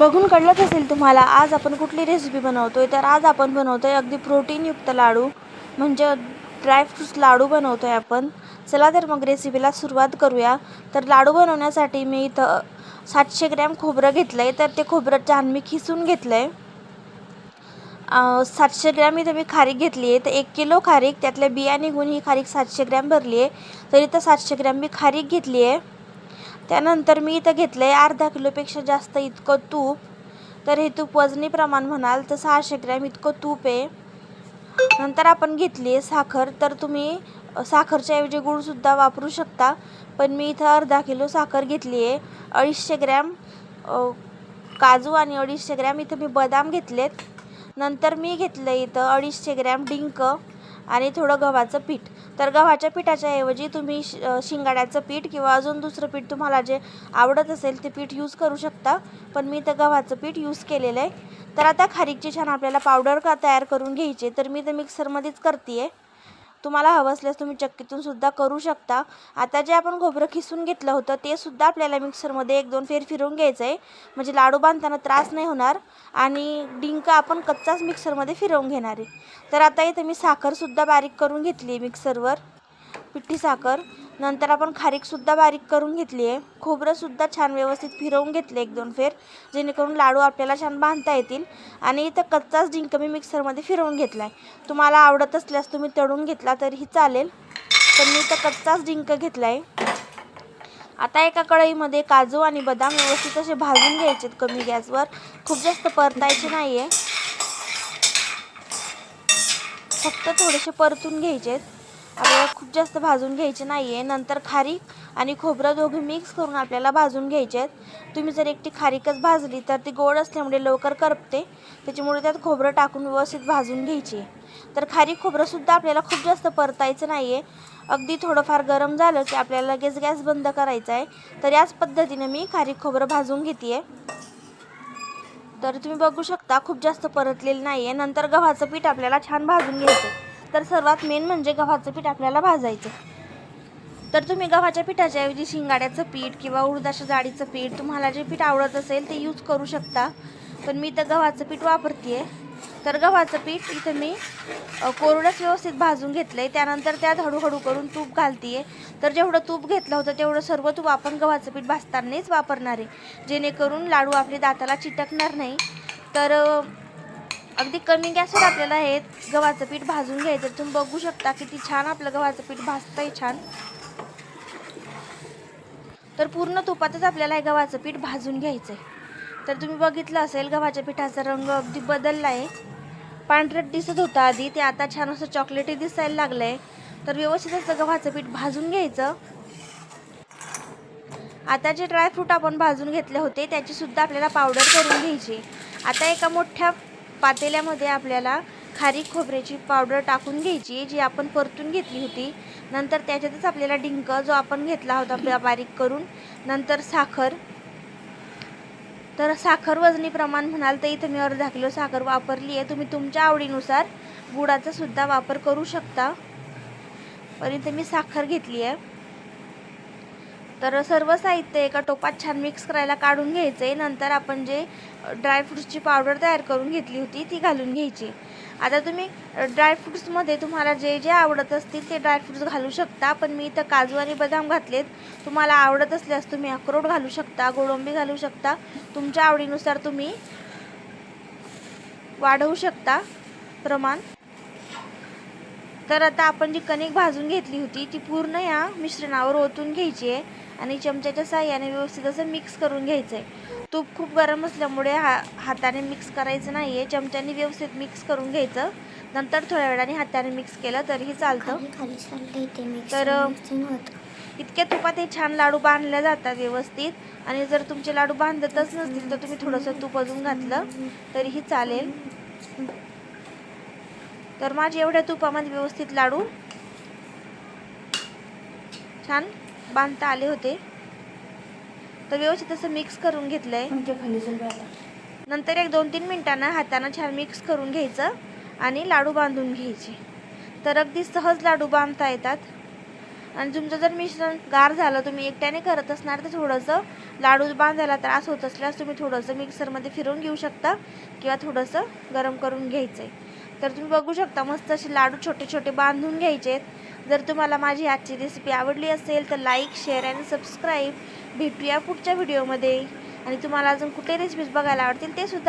बघून कळलंच असेल तुम्हाला आज आपण कुठली रेसिपी बनवतोय? तर आज आपण बनवतोय अगदी प्रोटीनयुक्त लाडू. म्हणजे ड्रायफ्रूट्स लाडू बनवतोय आपण. चला तर मग रेसिपीला सुरुवात करूया. तर लाडू बनवण्यासाठी मी इथं सातशे ग्रॅम खोबरं घेतलं आहे तर ते खोबरं छान मी खिसून घेतलं आहे सातशे ग्रॅम इथं मी खारीक घेतली आहे तर एक किलो खारीक त्यातल्या बिया निघून ही खारीक सातशे ग्रॅम भरली आहे तर इथं सातशे ग्रॅम मी खारीक घेतली आहे त्यानंतर मी इथं घेतलं आहे अर्धा किलोपेक्षा जास्त इतकं तूप. तर हे तूप वजनी प्रमाण म्हणाल तर सहाशे ग्रॅम इतकं तूप आहे. नंतर आपण घेतली आहे साखर. तर तुम्ही साखरच्याऐवजी साखरच्या ऐवजी गूळसुद्धा वापरू शकता. पण मी इथं अर्धा किलो साखर घेतली आहे अडीचशे ग्रॅम काजू आणि अडीचशे ग्रॅम इथं मी बदाम घेतलेत. नंतर मी घेतलं इथं अडीचशे ग्रॅम डिंक. आणि थोडं गव्हाचं पीठ. तर गव्हाच्या पिठाच्या ऐवजी तुम्ही श शिंगाड्याचं पीठ किंवा अजून दुसरं पीठ तुम्हाला जे आवडत असेल ते पीठ यूज करू शकता. पण मी तर गव्हाचं पीठ यूज केलेलं आहे. तर आता खारीकची छान आपल्याला पावडर का तयार करून घ्यायची आहे. तर मी तर मिक्सरमध्येच करते आहे तुम्हाला हवं असल्यास तुम्ही चक्कीतून सुद्धा करू शकता. आता जे आपण खोबरं खिसून घेतलं होतं ते सुद्धा आपल्याला मिक्सरमध्ये एक दोन फेर फिरवून घ्यायचं आहे म्हणजे लाडू बांधताना त्रास नाही होणार आणि डिंक आपण कच्चाच मिक्सरमध्ये फिरवून घेणार आहे. तर आता इथे मी साखरसुद्धा बारीक करून घेतली आहे मिक्सरवर. पिठी साखर. नंतर आपण खारीकसुद्धा बारीक करून घेतली आहे. खोबरंसुद्धा छान व्यवस्थित फिरवून घेतले एक दोन फेर जेणेकरून लाडू आपल्याला छान बांधता येतील. आणि इथं कच्चाच डिंक मी मिक्सरमध्ये फिरवून घेतला आहे. तुम्हाला आवडत असल्यास तुम्ही तळून घेतला तरीही चालेल पण मी इथं कच्चाच डिंक घेतला आहे. आता एका कढईमध्ये काजू आणि बदाम व्यवस्थित असे भाजून घ्यायचे कमी गॅसवर. खूप जास्त परतायचे नाही आहे फक्त थोडेसे परतून घ्यायचे आपल्याला खूप जास्त भाजून घ्यायचे नाही आहे नंतर खारीक आणि खोबरं दोघे मिक्स करून आपल्याला भाजून घ्यायचे आहेत. तुम्ही जर एकटी खारीकच भाजली तर ती गोड असल्यामुळे लवकर करपते. त्याच्यामुळे त्यात खोबरं टाकून व्यवस्थित भाजून घ्यायची. आहे तर खारीक खोबरंसुद्धा आपल्याला खूप जास्त परतायचं नाही आहे अगदी थोडंफार गरम झालं की आपल्याला लगेच गॅस बंद करायचा आहे. तर याच पद्धतीने मी खारीक खोबरं भाजून घेते आहे तर तुम्ही बघू शकता खूप जास्त परतलेलं नाही आहे नंतर गव्हाचं पीठ आपल्याला छान भाजून घ्यायचं तर सर्वात मेन म्हणजे गव्हाचं पीठ आपल्याला भाजायचं. तर तुम्ही गव्हाच्या पिठाच्या ऐवजी शिंगाड्याचं पीठ किंवा उडदाच्या जाडीचं पीठ तुम्हाला जे पीठ आवडत असेल ते यूज करू शकता. पण मी तर गव्हाचं पीठ वापरते तर गव्हाचं पीठ इथं मी कोरडंच व्यवस्थित भाजून घेतलं आहे त्यानंतर त्यात हळूहळू करून तूप घालते आहे तर जेवढं तूप घेतलं होतं तेवढं सर्व तूप आपण गव्हाचं पीठ भाजतानाच वापरणार आहे. जेणेकरून लाडू आपले दाताला चिटकणार नाही. तर अगदी कमी गॅसवर आपल्याला हे गव्हाचं पीठ भाजून घ्यायचं तुम्ही बघू शकता किती छान आपलं गव्हाचं पीठ भाजतंय छान. तर पूर्ण तुपातच आपल्याला हे गव्हाचं पीठ भाजून घ्यायचं आहे तर तुम्ही बघितलं असेल गव्हाच्या पिठाचा रंग अगदी बदलला आहे पांढरट दिसत होता आधी ते आता छान असं चॉकलेटी दिसायला लागलं आहे तर व्यवस्थित असं गव्हाचं पीठ भाजून घ्यायचं. आता जे ड्रायफ्रूट आपण भाजून घेतले होते त्याची सुद्धा आपल्याला पावडर करून घ्यायची. आता एका मोठ्या पातेल्यामध्ये आपल्याला खारीक खोबऱ्याची पावडर टाकून घ्यायची जी आपण परतून घेतली होती. नंतर त्याच्यातच आपल्याला डिंक जो आपण घेतला होता बारीक करून नंतर साखर. तर साखर वजनी प्रमाण म्हणाल तर इथं मी अर्धा किलो साखर वापरली आहे. तुम्ही तुमच्या आवडीनुसार गुळाचा सुद्धा वापर करू शकता. पण इथं मी साखर घेतली आहे. तर सर्व साहित्य एका टोपात छान मिक्स करायला काढून घ्यायचं. आहे नंतर आपण जे ड्रायफ्रूट्सची पावडर तयार करून घेतली होती ती घालून घ्यायची. आता तुम्ही ड्रायफ्रुट्समध्ये तुम्हाला जे जे आवडत असतील ते ड्रायफ्रुट्स घालू शकता. पण मी इथं काजू आणि बदाम घातलेत. तुम्हाला आवडत असल्यास तुम्ही अक्रोड घालू शकता गोडंबी घालू शकता. तुमच्या आवडीनुसार तुम्ही वाढवू शकता प्रमाण. तर आता आपण जी कणिक भाजून घेतली होती ती पूर्ण या मिश्रणावर ओतून घ्यायची आहे आणि चमच्याच्या साह्याने व्यवस्थित असं मिक्स करून घ्यायचं आहे तूप खूप गरम असल्यामुळे हा हाताने मिक्स करायचं नाही आहे चमच्याने व्यवस्थित मिक्स करून घ्यायचं. नंतर थोड्या वेळाने हाताने मिक्स केलं तरीही चालतं. तर, इतक्या तुपात हे छान लाडू बांधले जातात व्यवस्थित. आणि जर तुमचे लाडू बांधतच नसतील तर तुम्ही थोडंसं तूप अजून घातलं तरीही चालेल. तर माझे एवढ्या तुपामध्ये व्यवस्थित लाडू. छान बांधता आले होते. तर व्यवस्थित असं मिक्स करून घेतलंय. नंतर एक दोन तीन मिनिटांना हातानं छान मिक्स करून घ्यायचं आणि लाडू बांधून घ्यायचे. तर अगदी सहज लाडू बांधता येतात. आणि तुमचं जर मिश्रण गार झालं तुम्ही एकट्याने करत असणार तर थोडंसं लाडू बांधायला त्रास होत असल्यास तुम्ही थोडंसं मिक्सरमध्ये फिरवून घेऊ शकता किंवा थोडंसं गरम करून घ्यायचं आहे तर तुम्ही बघू शकता मस्त असे लाडू छोटे छोटे बांधून घ्यायचे जर तुम्हाला माझी आजची रेसिपी आवडली असेल तर लाईक शेअर आणि सबस्क्राईब भेटूया पुढच्या व्हिडिओमध्ये आणि तुम्हाला अजून कुठे रेसिपीज बघायला आवडतील ते सुद्धा